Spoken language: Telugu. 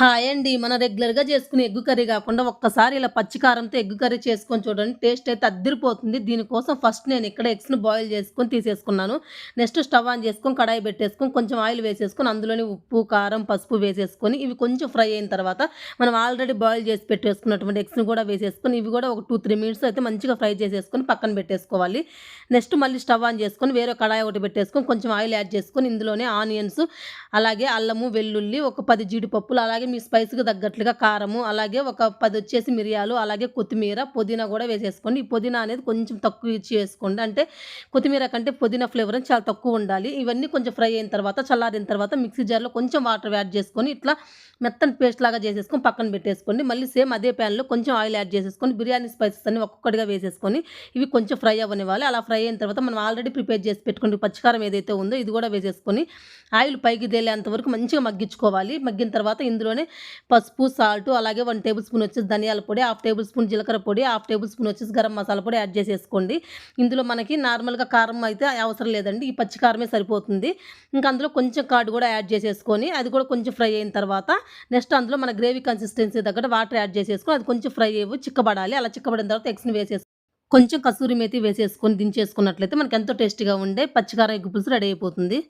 హాయ్ అండి. మనం రెగ్యులర్‌గా చేసుకునే ఎగ్గు కర్రీ కాకుండా ఒక్కసారి ఇలా పచ్చి కారంతో కర్రీ చేసుకొని చూడండి. టేస్ట్ అయితే అద్దరిపోతుంది దీనికోసం ఫస్ట్ నేను ఇక్కడ ఎగ్స్ను బాయిల్ చేసుకొని తీసేసుకున్నాను. నెక్స్ట్ స్టవ్ ఆన్ చేసుకొని కడాయి పెట్టేసుకొని కొంచెం ఆయిల్ వేసేసుకొని అందులోని ఉప్పు, కారం, పసుపు వేసేసుకొని ఇవి కొంచెం ఫ్రై అయిన తర్వాత మనం ఆల్రెడీ బాయిల్ చేసి పెట్టేసుకున్నటువంటి ఎగ్స్‌ని కూడా వేసేసుకొని ఇవి కూడా ఒక 2, 3 మినిట్స్ అయితే మంచిగా ఫ్రై చేసేసుకొని పక్కన పెట్టేసుకోవాలి. నెక్స్ట్ మళ్ళీ స్టవ్ ఆన్ చేసుకొని వేరే కడాయి ఒకటి పెట్టేసుకొని కొంచెం ఆయిల్ యాడ్ చేసుకొని ఇందులోనే ఆనియన్స్ అలాగే అల్లము, వెల్లుల్లి ఒక పది జీడిపప్పులు అలాగే మీ స్పైస్‌కి తగ్గట్లుగా కారము, అలాగే ఒక పది వచ్చేసి మిరియాలు, అలాగే కొత్తిమీర, పుదీనా కూడా వేసేసుకోండి. ఈ పుదీనా అనేది కొంచెం తక్కువ ఇచ్చి వేసుకోండి. అంటే కొత్తిమీర కంటే పుదీనా ఫ్లేవర్ చాలా తక్కువ ఉండాలి. ఇవన్నీ కొంచెం ఫ్రై అయిన తర్వాత చల్లారిన తర్వాత మిక్సీ జార్‌లో కొంచెం వాటర్ యాడ్ చేసుకొని ఇట్లా మెత్తని పేస్ట్ లాగా చేసేసుకొని పక్కన పెట్టేసుకోండి. మళ్ళీ సేమ్ అదే ప్యాన్‌లో కొంచెం ఆయిల్ యాడ్ చేసేసుకొని బిర్యానీ స్పైసెస్ అన్ని ఒక్కొక్కటిగా వేసేసుకొని ఇవి కొంచెం ఫ్రై అవ్వనివ్వాలి. అలా ఫ్రై అయిన తర్వాత మనం ఆల్రెడీ ప్రిపేర్ చేసి పెట్టుకున్న పచ్చికారం ఏదైతే ఉందో ఇది కూడా వేసేసుకొని ఆయిల్ పైకి తేలేంత వరకు మంచిగా మగ్గించుకోవాలి. మగ్గిన తర్వాత ఇందులోనే పసుపు, సాల్టు అలాగే వన్ టేబుల్ స్పూన్ వచ్చేసి ధనియాల పొడి, హాఫ్ టేబుల్ స్పూన్ జీలకర్ర పొడి, హాఫ్ టేబుల్ స్పూన్ వచ్చేసి గరం మసాలా పొడి యాడ్ చేసేసుకోండి. ఇందులో మనకి నార్మల్‌గా కారం అయితే అవసరం లేదండి. ఈ పచ్చి కారమే సరిపోతుంది. ఇంకా అందులో కొంచెం కర్డ్ కూడా యాడ్ చేసేసుకొని అది కూడా కొంచెం ఫ్రై అయిన తర్వాత నెక్స్ట్ అందులో మన గ్రేవీ కన్సిస్టెన్సీ తగ్గట్టు వాటర్ యాడ్ చేసేసుకొని అది కొంచెం ఫ్రై అయ్యి చిక్కబడాలి. అలా చిక్కబడిన తర్వాత ఎగ్స్‌ని వేసేసి కొంచెం కసూరి మేతి వేసేసుకొని దించేసుకున్నట్లయితే మనకి ఎంతో టేస్టీగా ఉండే పచ్చికారం ఎగ్గు పులుసు రెడీ అయిపోతుంది.